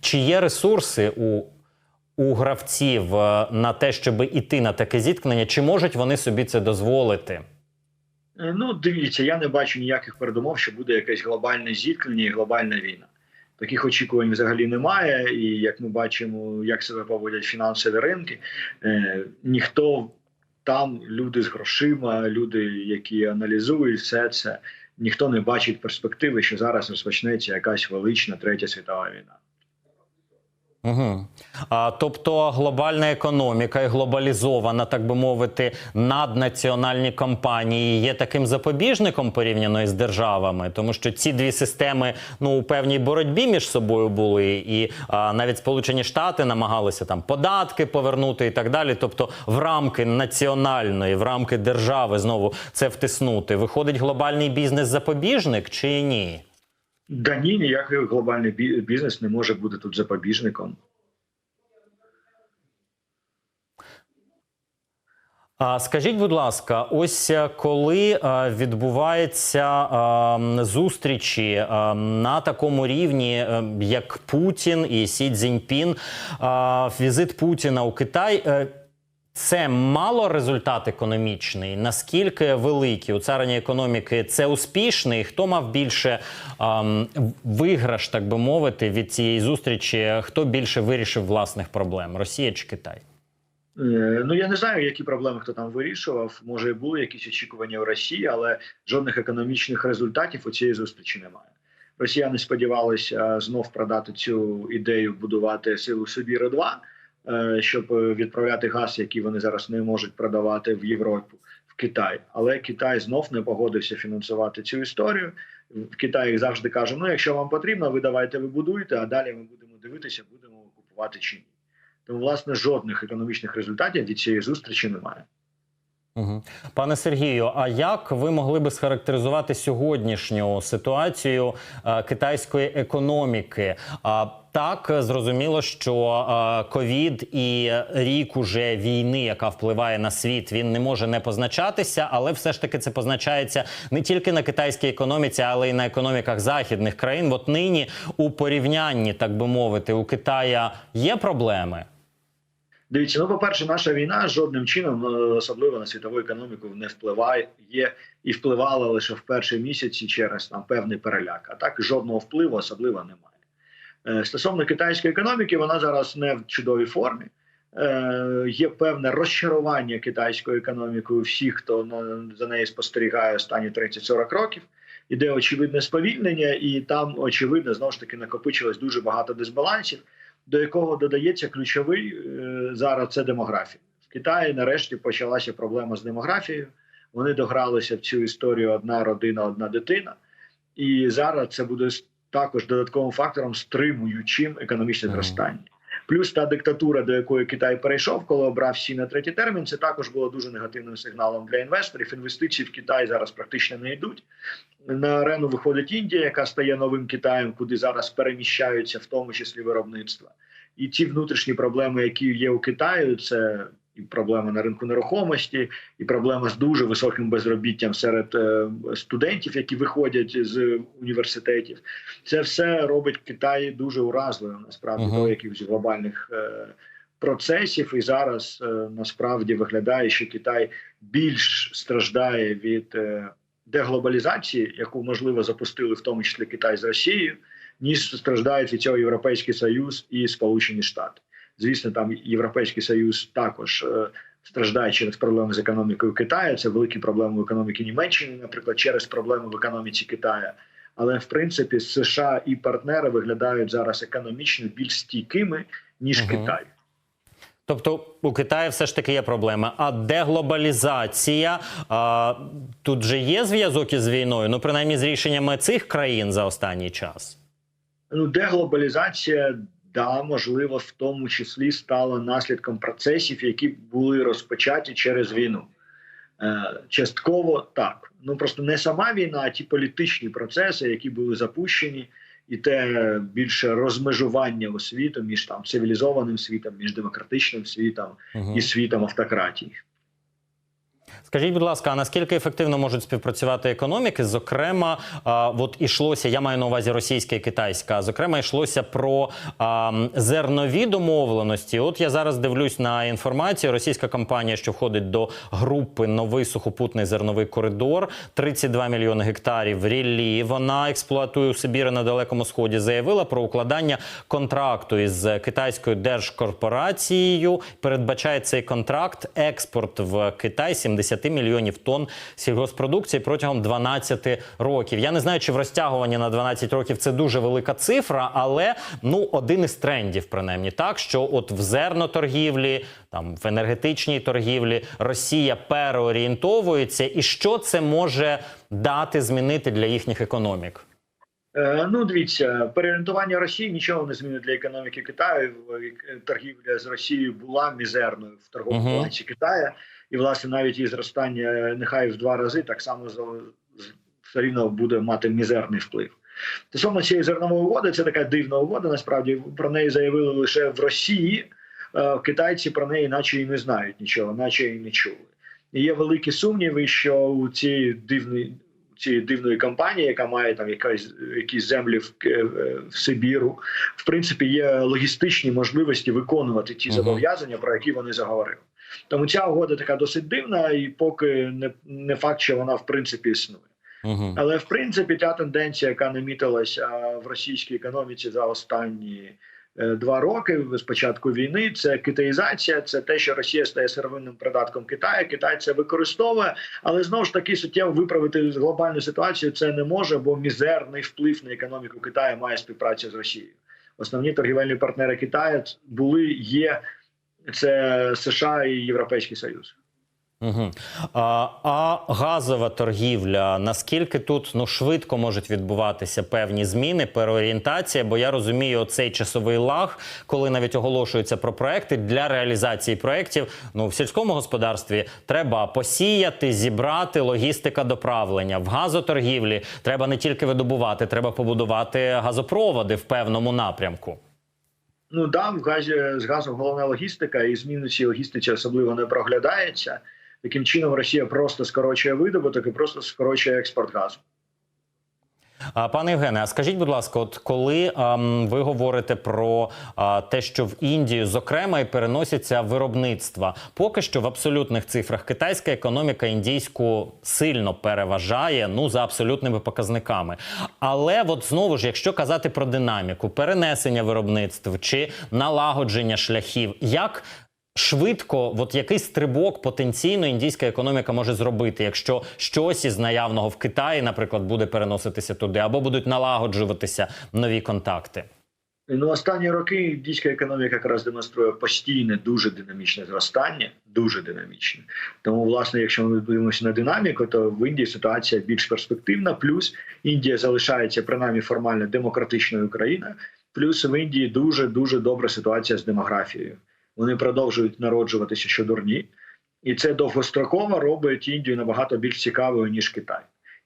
Чи є ресурси у, у гравців е, на те, щоб іти на таке зіткнення? Чи можуть вони собі це дозволити? Е, Ну, дивіться, я не бачу ніяких передумов, що буде якесь глобальне зіткнення і глобальна війна. Таких очікувань взагалі немає. І як ми бачимо, як себе поводять фінансові ринки, е, ніхто там, люди з грошима, люди, які аналізують все це, ніхто не бачить перспективи, що зараз розпочнеться якась велична третя світова війна. Угу. А, тобто глобальна економіка і глобалізована, так би мовити, наднаціональні компанії є таким запобіжником порівняно із державами, тому що ці дві системи ну у певній боротьбі між собою були, і а, навіть Сполучені Штати намагалися там податки повернути і так далі. Тобто, в рамки національної, в рамки держави знову це втиснути. Виходить глобальний бізнес запобіжник чи ні? Да ні, ніякий глобальний бізнес не може бути тут запобіжником. Скажіть, будь ласка, ось е, коли е, відбуваються е, зустрічі на такому рівні, як Путін і Сі Цзіньпін, візит Путіна у Китай. Е, Це мало результат економічний. Наскільки великий у царині економіки це успішний? Хто мав більше ем, виграш, так би мовити, від цієї зустрічі? Хто більше вирішив власних проблем? Росія чи Китай? Е, Ну я не знаю, які проблеми хто там вирішував. Може, були якісь очікування в Росії, але жодних економічних результатів у цієї зустрічі немає. Росіяни сподівалися знов продати цю ідею будувати силу Сибіру 2 е, щоб е, відправляти газ, який вони зараз не можуть продавати в Європу в Китай. Але Китай знов не погодився фінансувати цю історію. В Китаї завжди каже: ну, якщо вам потрібно, ви давайте ви будуєте, а далі ми будемо дивитися, будемо купувати чи ні. Тому, власне, жодних економічних результатів від цієї зустрічі немає. Угу. Пане Сергію, а як ви могли би схарактеризувати сьогоднішню ситуацію е, китайської економіки? А так е, зрозуміло, що е, ковід і рік уже війни, яка впливає на світ, він не може не позначатися, але все ж таки це позначається не тільки на китайській економіці, але й на економіках західних країн. От нині у порівнянні, так би мовити, у Китая є проблеми. Дивіться, ну по-перше, наша війна жодним чином, е, особливо на світову економіку, не впливає є і впливала лише в перші місяці через там певний переляк. А так жодного впливу особливо немає. Е, Стосовно китайської економіки, вона зараз не в чудовій формі. Е, Є певне розчарування китайською економікою всіх, хто на- за нею спостерігає останні 30-40 років. Іде очевидне сповільнення, і там очевидно знову ж таки накопичилось дуже багато дисбалансів до якого додається ключовий е, зараз це демографія. В Китаї нарешті почалася проблема з демографією. Вони догралися в цю історію одна родина, одна дитина. І зараз це буде також додатковим фактором, стримуючим економічне зростання. Плюс та диктатура, до якої Китай перейшов, коли обрав всі на третій термін, це також було дуже негативним сигналом для інвесторів. Інвестиції в Китай зараз практично не йдуть. На арену виходить Індія, яка стає новим Китаєм, куди зараз переміщаються, в тому числі виробництва. І ті внутрішні проблеми, які є у Китаю, це і проблема на ринку нерухомості, і проблема з дуже високим безробіттям серед е, студентів, які виходять з університетів. Це все робить Китай дуже уразливим насправді Мгм. до якихось глобальних е, процесів. І зараз е, насправді виглядає, що Китай більш страждає від деглобалізації, яку можливо запустили в тому числі Китай з Росією, ніж страждають від цього Європейський Союз і Сполучені Штати. Звісно, там Європейський Союз також е, страждає через проблеми з економікою Китаю. Це великі проблеми в економіці Німеччини, наприклад, через проблеми в економіці Китаю. Але в принципі США і партнери виглядають зараз економічно більш стійкими ніж Мгм. Китай. Тобто у Китаї все ж таки є проблема. А деглобалізація а, тут же є зв'язок із війною, ну принаймні з рішеннями цих країн за останній час. Ну, деглобалізація, да, можливо, в тому числі стала наслідком процесів, які були розпочаті через війну. Е, частково так. Ну просто не сама війна, а ті політичні процеси, які були запущені, і те більше розмежування у світу між там цивілізованим світом, між демократичним світом Угу. і світом автократії. Скажіть, будь ласка, а наскільки ефективно можуть співпрацювати економіки? Зокрема, а, от ішлося, я маю на увазі російська і китайська. Зокрема, йшлося про а, зернові домовленості. От я зараз дивлюсь на інформацію. Російська компанія, що входить до групи новий сухопутний зерновий коридор, 32 мільйони гектарів ріллі. Вона експлуатує у Сибірі на далекому сході. Заявила про укладання контракту із китайською держкорпорацією. Передбачає цей контракт експорт в Китай 70 мільйонів тонн сільгоспродукції протягом 12 років. Я не знаю, чи в розтягуванні на 12 років це дуже велика цифра, але ну один із трендів, принаймні, так що от в зерноторгівлі, там в енергетичній торгівлі Росія переорієнтовується, і що це може дати змінити для їхніх економік? Е, Ну, дивіться, переорієнтування Росії нічого не змінить для економіки Китаю. Е, Торгівля з Росією була мізерною в торговому Мгм. балансі Китаю, і власне навіть її зростання е, нехай в два рази так само все рівно буде мати мізерний вплив. Стосовно цієї зернової угоди, це така дивна угода. Насправді про неї заявили лише в Росії. Е, Китайці про неї, наче і не знають нічого, наче і не чули. І є великі сумніви, що у цієї дивної цієї дивної компанії, яка має там якась якісь землі в, в Сибіру, в принципі, є логістичні можливості виконувати ті зобов'язання, про які вони заговорили. Тому ця угода така досить дивна, і поки не, не факт, що вона в принципі існує. Угу. Але в принципі та тенденція, яка намітилася в російській економіці за останні е, два роки з початку війни, це китаїзація, це те, що Росія стає сировинним придатком Китаю. Китай це використовує, але знову ж таки суттєво виправити глобальну ситуацію це не може, бо мізерний вплив на економіку Китаю має співпраця з Росією. Основні торгівельні партнери Китаю були, є це США і Європейський Союз. Угу. А, а газова торгівля, наскільки тут ну швидко можуть відбуватися певні зміни, переорієнтація? Бо я розумію, оцей часовий лаг, коли навіть оголошуються про проекти для реалізації проєктів, ну в сільському господарстві треба посіяти, зібрати логістика доправлення. В газоторгівлі треба не тільки видобувати, треба побудувати газопроводи в певному напрямку. Ну да, в газі з газом головна логістика, і зміни цієї логістиці особливо не проглядається. Таким чином, Росія просто скорочує видобуток і просто скорочує експорт газу. Пане Євгене, а скажіть, будь ласка, от коли ем, ви говорите про а, те, що в Індію, зокрема, і переносяться виробництва, поки що в абсолютних цифрах китайська економіка індійську сильно переважає ну за абсолютними показниками. Але от знову ж, якщо казати про динаміку, перенесення виробництв чи налагодження шляхів, як Швидко, от який стрибок потенційно індійська економіка може зробити, якщо щось із наявного в Китаї, наприклад, буде переноситися туди, або будуть налагоджуватися нові контакти. Ну, останні роки індійська економіка якраз демонструє постійне, дуже динамічне зростання, дуже динамічне. Тому, власне, якщо ми дивимося на динаміку, то в Індії ситуація більш перспективна. Плюс Індія залишається принаймні формально демократичною країною. Плюс в Індії дуже дуже добра ситуація з демографією. Вони продовжують народжуватися щодурні, і це довгостроково робить Індію набагато більш цікавою ніж Китай.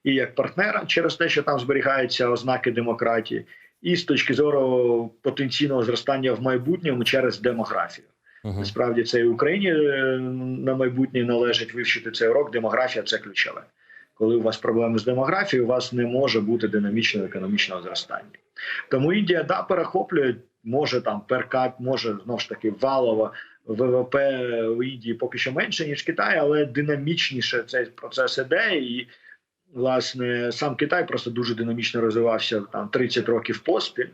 І як партнера через те, що там зберігаються ознаки демократії, і з точки зору потенційного зростання в майбутньому через демографію. Угу. Насправді це і Україні е, на майбутнє належить вивчити цей урок. Демографія це ключове. Коли у вас проблеми з демографією, у вас не може бути динамічного економічного зростання. Тому Індія да перехоплює, може там перкап, може знову ж таки валово ВВП в Індії поки що менше ніж Китай, але динамічніше цей процес іде і. Власне, сам Китай просто дуже динамічно розвивався там 30 років поспіль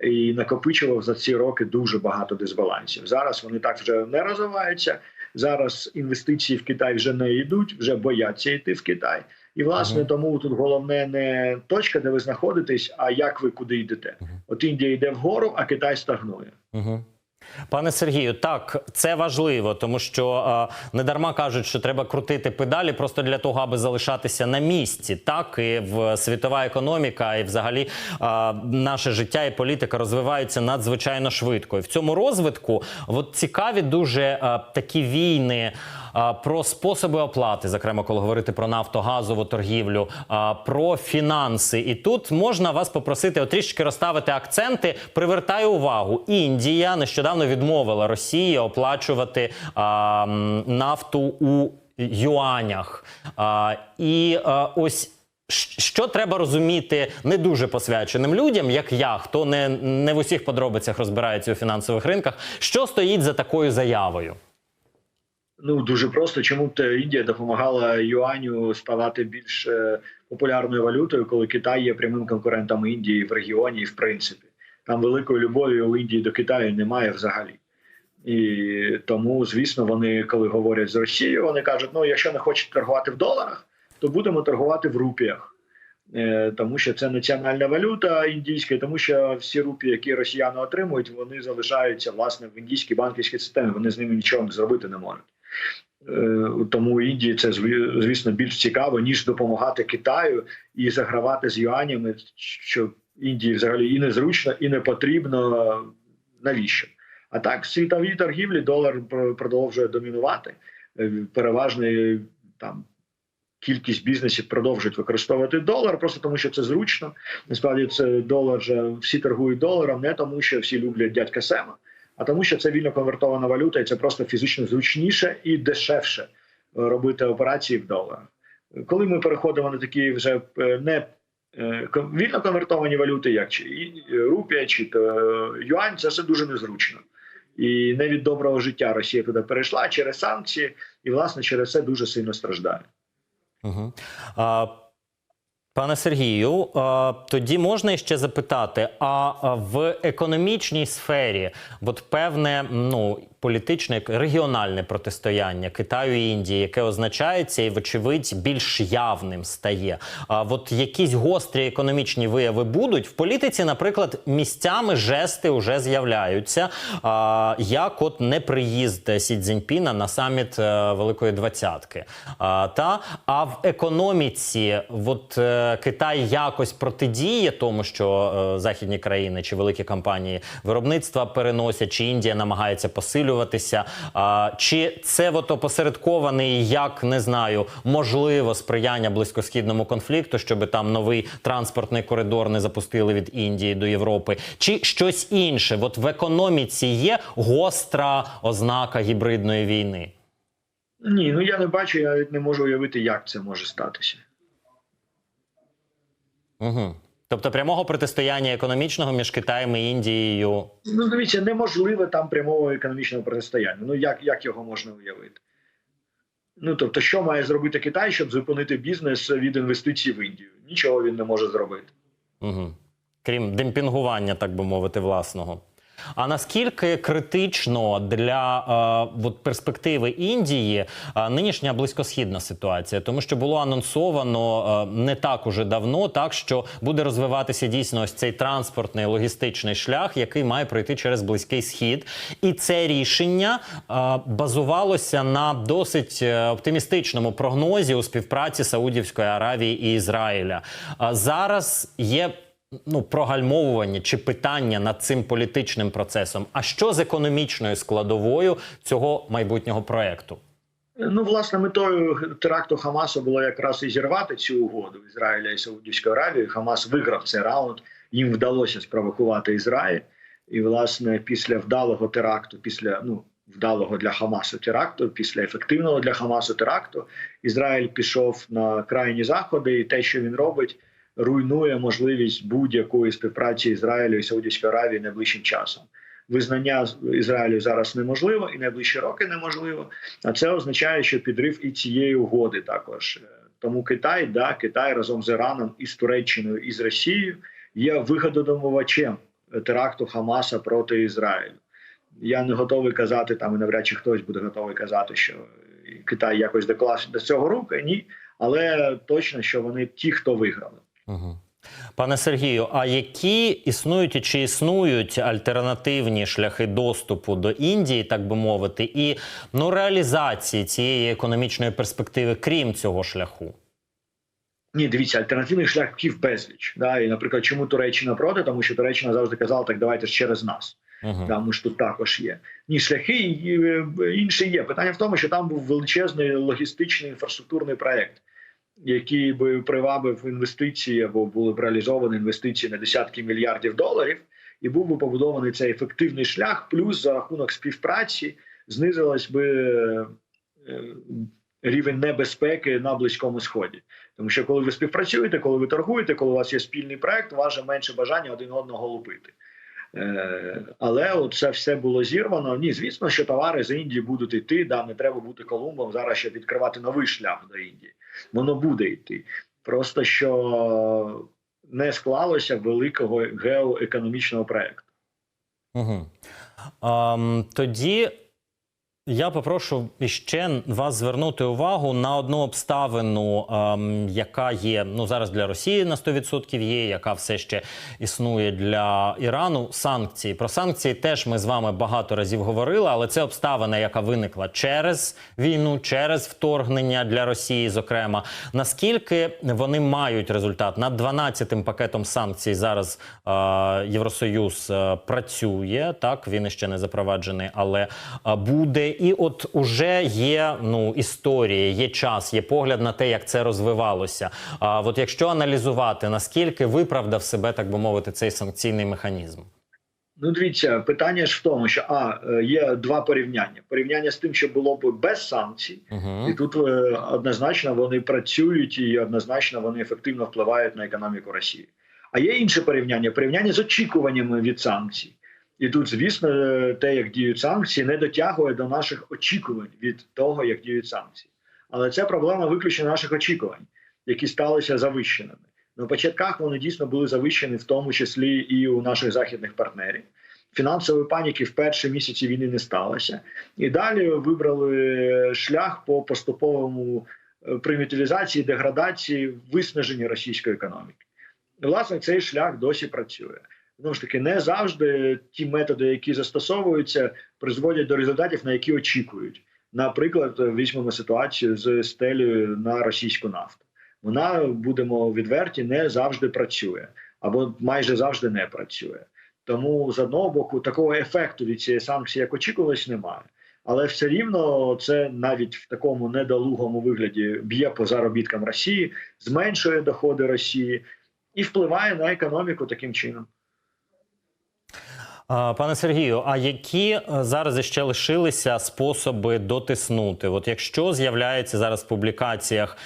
і накопичував за ці роки дуже багато дисбалансів. Зараз вони так вже не розвиваються. Зараз інвестиції в Китай вже не йдуть, вже бояться йти в Китай. І власне Мгм. тому тут головне не точка, де ви знаходитесь, а як ви куди йдете. От Індія йде вгору, а Китай стагнує. Угу. Пане Сергію, так це важливо, тому що а, не дарма кажуть, що треба крутити педалі просто для того, аби залишатися на місці. Так і в світова економіка, і взагалі а, наше життя і політика розвиваються надзвичайно швидко. І в цьому розвитку от цікаві дуже а, такі війни. Про способи оплати, зокрема, коли говорити про нафтогазову торгівлю, про фінанси, і тут можна вас попросити от трішки розставити акценти. Привертаю увагу, Індія нещодавно відмовила Росії оплачувати нафту у юанях. І ось. Що треба розуміти не дуже посвяченим людям, як я, хто не, не в усіх подробицях розбирається у фінансових ринках, що стоїть за такою заявою? Ну дуже просто, чому б Індія допомагала юаню ставати більш е, популярною валютою, коли Китай є прямим конкурентом Індії в регіоні і в принципі. Там великої любові у Індії до Китаю немає взагалі. І тому, звісно, вони, коли говорять з Росією, вони кажуть: ну, якщо не хочете торгувати в доларах, то будемо торгувати в рупіях. Е, Тому що це національна валюта індійська, тому що всі рупії, які росіяни отримують, вони залишаються власне в індійській банківській системі. Вони з ними нічого зробити не можуть. Е, Тому Індії це звісно більш цікаво ніж допомагати Китаю і загравати з юанями, що Індії взагалі і незручно, і не потрібно. Навіщо? А так, світовій торгівлі долар продовжує домінувати. Е, Переважний там кількість бізнесів продовжують використовувати долар, просто тому що це зручно. Насправді це долар же всі торгують доларом, не тому, що всі люблять дядька Сема, а тому, що це вільно конвертована валюта, і це просто фізично зручніше і дешевше е, робити операції в доларах. Коли ми переходимо на такі вже е, не е, вільно конвертовані валюти, як чи рупія, чи юань, це все дуже незручно. І не від доброго життя Росія туди перейшла через санкції, і власне через це дуже сильно страждає. Угу. А, пане Сергію, тоді можна ще запитати: а в економічній сфері, от певне ну, політичне регіональне протистояння Китаю і Індії, яке означається і, вочевидь, більш явним стає. А от якісь гострі економічні вияви будуть в політиці, наприклад, місцями жести вже з'являються. А, як от неприїзд Сі Цзіньпіна на саміт е, Великої Двадцятки. Та а в економіці, от е, Китай якось протидіє тому, що е, західні країни чи великі компанії виробництва переносять, чи Індія намагається посилюватися. Чи це от опосередкований, як не знаю, можливо сприяння близькосхідному конфлікту, щоб там новий транспортний коридор не запустили від Індії до Європи, чи щось інше? От в економіці є гостра ознака гібридної війни. Ні, ну я не бачу, я не можу уявити, як це може статися. Угу. Тобто прямого протистояння економічного між Китаєм і Індією. Ну, дивіться, неможливе там прямого економічного протистояння. Ну як, як його можна уявити? Ну тобто, що має зробити Китай, щоб зупинити бізнес від інвестицій в Індію? Нічого він не може зробити. Угу. Крім демпінгування, так би мовити, власного. А наскільки критично для е, от перспективи Індії е, нинішня близькосхідна ситуація, тому що було анонсовано е, не так уже давно, так що буде розвиватися дійсно ось цей транспортний логістичний шлях, який має пройти через близький схід, і це рішення е, базувалося на досить е, оптимістичному прогнозі у співпраці Саудівської Аравії і Ізраїля. А зараз є ну, прогальмовування чи питання над цим політичним процесом. А що з економічною складовою цього майбутнього проекту? Ну, власне, метою теракту Хамасу було якраз і зірвати цю угоду Ізраїля і Саудівської Аравії. Хамас виграв цей раунд. Їм вдалося спровокувати Ізраїль. І, власне, після вдалого теракту, після ну вдалого для Хамасу теракту, після ефективного для Хамасу теракту, Ізраїль пішов на крайні заходи, і те, що він робить, руйнує можливість будь-якої співпраці Ізраїлю і Саудівської Аравії найближчим часом. Визнання Ізраїлю зараз неможливо і найближчі роки неможливо. А це означає, що підрив і цієї угоди також. Е, Тому Китай, да, Китай разом з Іраном і з Туреччиною і з Росією є вигододомувачем теракту Хамаса проти Ізраїлю. Я не готовий казати там, і навряд чи хтось буде готовий казати, що Китай якось доклав до цього руки. Ні, але точно, що вони ті, хто виграли. Угу. Пане Сергію, а які існують і чи існують альтернативні шляхи доступу до Індії, так би мовити, і ну реалізації цієї економічної перспективи, крім цього шляху? Ні, дивіться, альтернативних шляхів безліч. Да? І, наприклад, чому Туреччина проти? Тому що Туреччина завжди казала, так давайте ж через нас. Угу. Да, ми ж тут також є. Ні, шляхи і, е, інші є. Питання в тому, що там був величезний логістичний інфраструктурний проект, який би привабив інвестиції або були б реалізовані інвестиції на десятки мільярдів доларів, і був би побудований цей ефективний шлях. Плюс за рахунок співпраці знизилась би е, рівень небезпеки на близькому сході. Тому що коли ви співпрацюєте, коли ви торгуєте, коли у вас є спільний проект, у вас же менше бажання один одного лупити. Е, але от це все було зірвано. Ні, звісно, що товари з Індії будуть йти. Да, не треба бути Колумбом зараз, ще відкривати новий шлях до Індії. Воно буде йти. Просто що не склалося великого геоекономічного проекту. Угу. Um, тоді я попрошу ще вас звернути увагу на одну обставину, ем, яка є ну зараз для Росії на 100% є, яка все ще існує для Ірану. Санкції про санкції теж ми з вами багато разів говорили, але це обставина, яка виникла через війну, через вторгнення для Росії. Зокрема, наскільки вони мають результат над 12-тим пакетом санкцій зараз е, Євросоюз е, працює. Так він іще не запроваджений, але е, буде. І от уже є ну історія, є час, є погляд на те, як це розвивалося. А от якщо аналізувати, наскільки виправдав себе, так би мовити, цей санкційний механізм. Ну, дивіться, питання ж в тому, що а є два порівняння: порівняння з тим, що було б без санкцій, Угу. і тут е, однозначно вони працюють і однозначно вони ефективно впливають на економіку Росії. А є інше порівняння порівняння з очікуваннями від санкцій. І тут, звісно, е, те, як діють санкції, не дотягує до наших очікувань від того, як діють санкції. Але це проблема виключно наших очікувань, які сталися завищеними. На початках вони дійсно були завищені, в тому числі і у наших західних партнерів. Фінансової паніки в перші місяці війни не сталося, і далі вибрали шлях по поступовому е, примітивізації, деградації, виснаженні російської економіки. І, власне, цей шлях досі працює. Знову ж таки, не завжди ті методи, які застосовуються, призводять до результатів, на які очікують. Наприклад, візьмемо ситуацію з стелею на російську нафту. Вона будемо відверті, не завжди працює або майже завжди не працює. Тому з одного боку такого ефекту від цієї санкції, як очікувалось, немає. Але все рівно це навіть в такому недолугому вигляді б'є по заробіткам Росії, зменшує доходи Росії і впливає на економіку таким чином. Пане Сергію, а які е, зараз ще лишилися способи дотиснути? От якщо з'являється зараз в публікаціях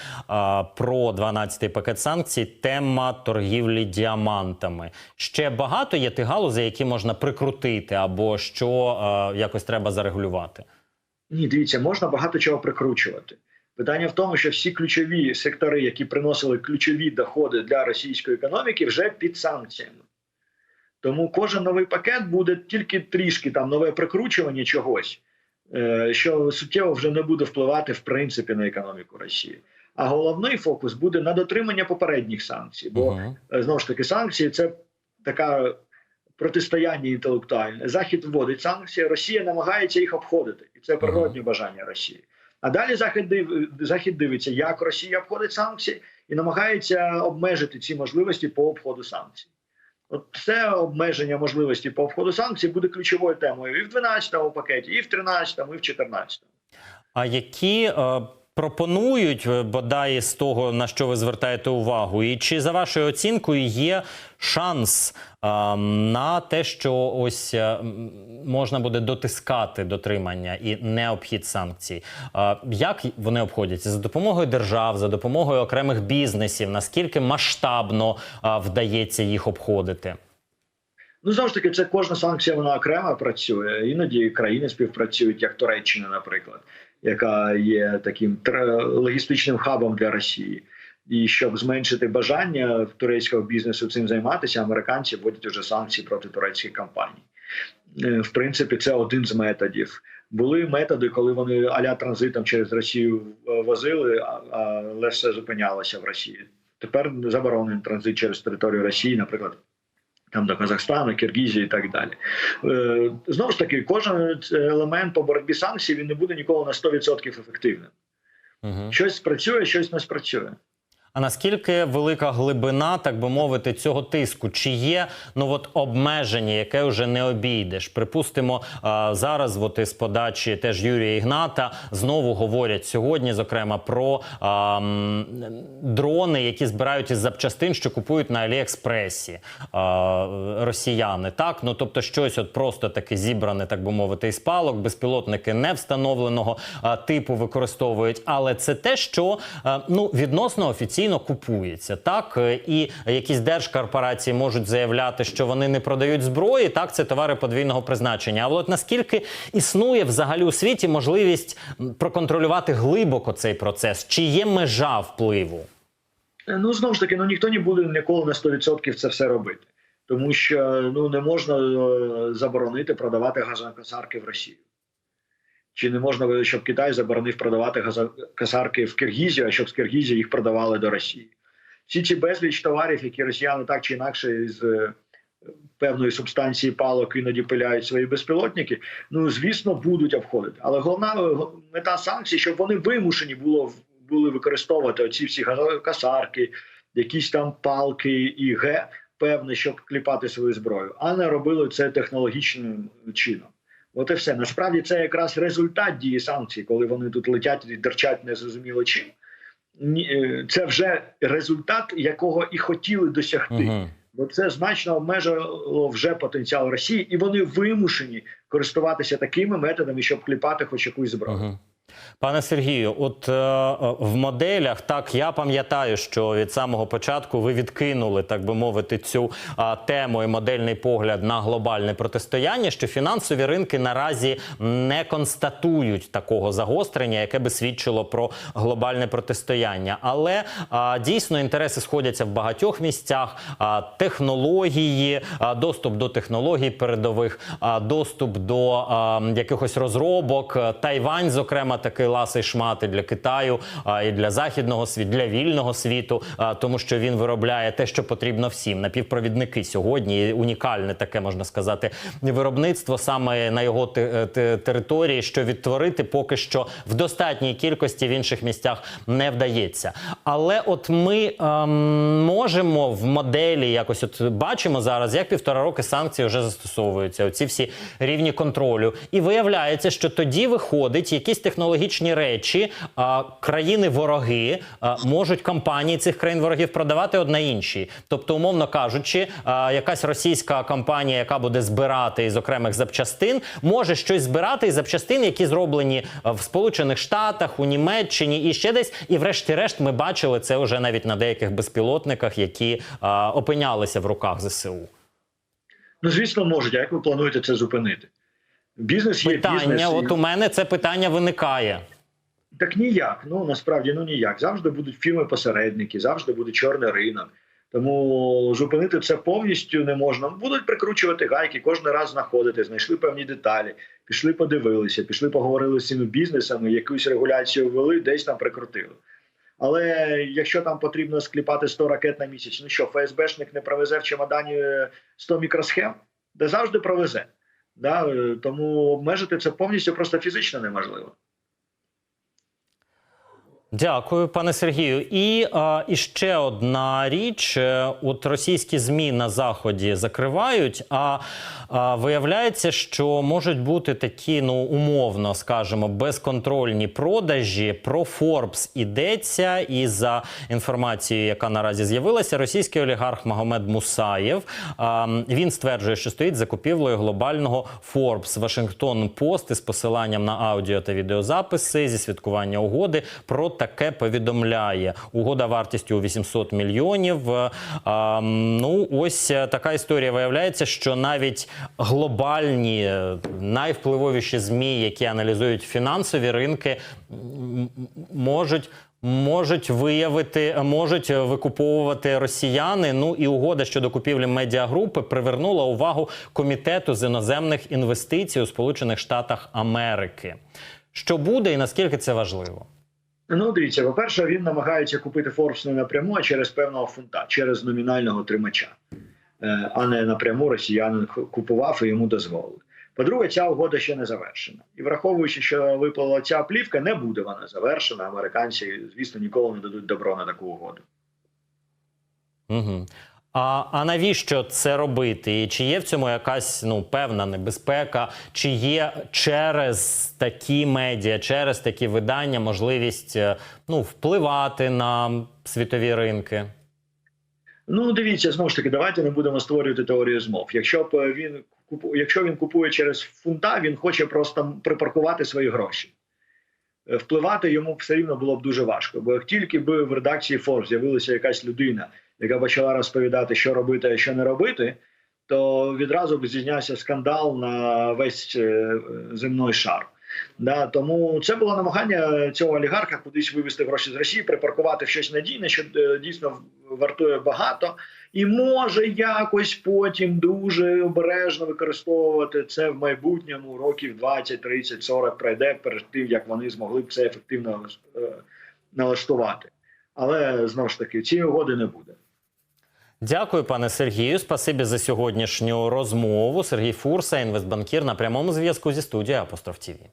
про 12-й пакет санкцій тема торгівлі діамантами, ще багато є тих галузей, які можна прикрутити, або що якось треба зарегулювати? Ні, дивіться, можна багато чого прикручувати. Питання в тому, що всі ключові сектори, які приносили ключові доходи для російської економіки, вже під санкціями. Тому кожен новий пакет буде тільки трішки там нове прикручування чогось, е, що суттєво вже не буде впливати в принципі на економіку Росії. А головний фокус буде на дотримання попередніх санкцій. Бо е, знову ж таки санкції це така протистояння інтелектуальне. Захід вводить санкції, Росія намагається їх обходити, і це природне бажання Росії. А далі Захід див... Захід дивиться, як Росія обходить санкції, і намагається обмежити ці можливості по обходу санкцій. От це обмеження можливості по входу санкцій буде ключовою темою і в 12-му пакеті, і в 13-му, і в 14-му. А які е, пропонують е, бодай з того на що ви звертаєте увагу, і чи за вашою оцінкою є шанс е, на те, що ось е, м, можна буде дотискати дотримання і необхід санкцій? Е, як вони обходяться за допомогою держав, за допомогою окремих бізнесів? Наскільки масштабно е, вдається їх обходити? Ну, знову ж таки, це кожна санкція вона окремо працює. Іноді країни співпрацюють, як Туреччина, наприклад, яка є таким логістичним хабом для Росії. І щоб зменшити бажання турецького бізнесу цим займатися, американці вводять уже санкції проти турецьких компаній. Е, В принципі, це один з методів. Були методи, коли вони аля транзитом через Росію е, возили, але все зупинялося в Росії. Тепер заборонений транзит через територію Росії, наприклад, там до Казахстану, Киргізії і так далі. Е, знову ж таки, кожен елемент по боротьбі санкцій він не буде ніколи на 100% ефективним. Угу. Щось спрацює, щось не спрацює. А наскільки велика глибина, так би мовити, цього тиску? Чи є ну от обмеження, яке вже не обійдеш? Припустимо, зараз, от із подачі теж Юрія Ігната, знову говорять сьогодні, зокрема, про а, дрони, які збирають із запчастин, що купують на Аліекспресі а, росіяни. Так, ну тобто, щось от просто таке зібране, так би мовити, із палок, безпілотники не встановленого а, типу використовують. Але це те, що а, ну відносно офіційно купується. Так Е, і якісь держкорпорації можуть заявляти, що вони не продають зброї. Так, це товари подвійного призначення. А от наскільки існує взагалі у світі можливість проконтролювати глибоко цей процес? Чи є межа впливу? Ну знову ж таки, ну ніхто не буде ніколи на 100% це все робити, тому що ну не можна е, заборонити продавати газокосарки в Росію. Чи не можна, щоб Китай заборонив продавати газокосарки в Киргізію, а щоб з Киргізії їх продавали до Росії? Всі ці безліч товарів, які росіяни так чи інакше з е, певної субстанції палок іноді пиляють свої безпілотники, ну звісно, будуть обходити. Але головна е, мета санкцій, щоб вони вимушені було були використовувати оці всі касарки, якісь там палки і ге, певне, щоб кліпати свою зброю, а не робили це технологічним чином. От і все. Насправді це якраз результат дії санкцій, коли вони тут летять і дерчать незрозуміло чим. Е, Це вже результат, якого і хотіли досягти. Угу. Бо це значно обмежило вже потенціал Росії, і вони вимушені користуватися такими методами, щоб кліпати хоч якусь зброю. Угу. Пане Сергію, от е, в моделях так я пам'ятаю, що від самого початку ви відкинули, так би мовити, цю е, тему і модельний погляд на глобальне протистояння. Що фінансові ринки наразі не констатують такого загострення, яке би свідчило про глобальне протистояння. Але е, дійсно інтереси сходяться в багатьох місцях. Е, технології, е, доступ до технологій передових, е, доступ до е, якихось розробок, е, Тайвань, зокрема такий ласий шмат і для Китаю, а і для західного світу, для вільного світу, тому що він виробляє те, що потрібно всім. Напівпровідники сьогодні унікальне таке можна сказати виробництво саме на його те- території, що відтворити поки що в достатній кількості в інших місцях не вдається. Але от ми ем, можемо в моделі якось от бачимо зараз, як півтора роки санкції вже застосовуються. Оці всі рівні контролю, і виявляється, що тоді виходить якісь технологічні речі. Країни-вороги можуть компанії цих країн-ворогів продавати одна іншій. Тобто, умовно кажучи, якась російська компанія, яка буде збирати із окремих запчастин, може щось збирати із запчастин, які зроблені в Сполучених Штатах, у Німеччині і ще десь. І, врешті-решт, ми бачили це вже навіть на деяких безпілотниках, які опинялися в руках ЗСУ. Ну звісно, можуть. А як ви плануєте це зупинити? Бізнес є Питання, бізнес. і- от у мене це питання виникає. Так ніяк. Ну насправді ну ніяк. Завжди будуть фірми-посередники, завжди буде чорний ринок. Тому зупинити це повністю не можна. Будуть прикручувати гайки, кожен раз знаходити, знайшли певні деталі, пішли, подивилися, пішли, поговорили з цими бізнесами, якусь регуляцію ввели, десь там прикрутили. Але якщо там потрібно скліпати 100 ракет на місяць, ну що, ФСБшник не провезе в чемодані е, 100 мікросхем, де завжди провезе. Да? е, Тому обмежити це повністю просто фізично неможливо. Дякую, пане Сергію. І, а, і ще одна річ: Е, от російські змі на заході закривають. А, а виявляється, що можуть бути такі, ну умовно скажемо, безконтрольні продажі. Про Forbes ідеться, і за інформацією, яка наразі з'явилася, російський олігарх Магомед Мусаєв. А, він стверджує, що стоїть за купівлею глобального Forbes Вашингтон Пост із посиланням на аудіо та відеозаписи зі святкування угоди. Про таке повідомляє. Угода вартістю у 800 мільйонів. А, ну, ось е, така історія виявляється, що навіть глобальні е, найвпливовіші змі, які аналізують фінансові ринки, можуть. Можуть виявити, можуть викуповувати росіяни. Ну і угода щодо купівлі медіагрупи привернула увагу комітету з іноземних інвестицій у Сполучених Штатах Америки. Що буде і наскільки це важливо? Ну, дивіться, по-перше, він намагається купити Форбс не напряму, а через певного фунта, через номінального тримача, Е, а не напряму росіянин купував і йому дозволили. По-друге, ця угода ще не завершена. І враховуючи, що випала ця плівка, не буде вона завершена. Американці, звісно, ніколи не дадуть добро на таку угоду. Угу. А, а навіщо це робити? І чи є в цьому якась ну певна небезпека? Чи є через такі медіа, через такі видання можливість е, ну впливати на світові ринки? Ну, дивіться, знову ж таки, давайте не будемо створювати теорію змов. Якщо б е, він якщо він купує через фунта, він хоче просто припаркувати свої гроші. Е, Впливати йому все рівно було б дуже важко. Бо як тільки б в редакції Forbes з'явилася якась людина, яка почала розповідати, що робити, а що не робити, то відразу б здійснявся скандал на весь е, земний шар. Да, тому це було намагання цього олігарха кудись вивести гроші з Росії, припаркувати в щось надійне, що е, дійсно вартує багато, і може якось потім дуже обережно використовувати це в майбутньому років 20, 30, 40 пройде перед тим, як вони змогли б це ефективно е, налаштувати. Але знову ж таки, цієї угоди не буде. Дякую, пане Сергію. Спасибі за сьогоднішню розмову. Сергій Фурса, інвестбанкір на прямому зв'язку зі студією Апостроф ТІВІ.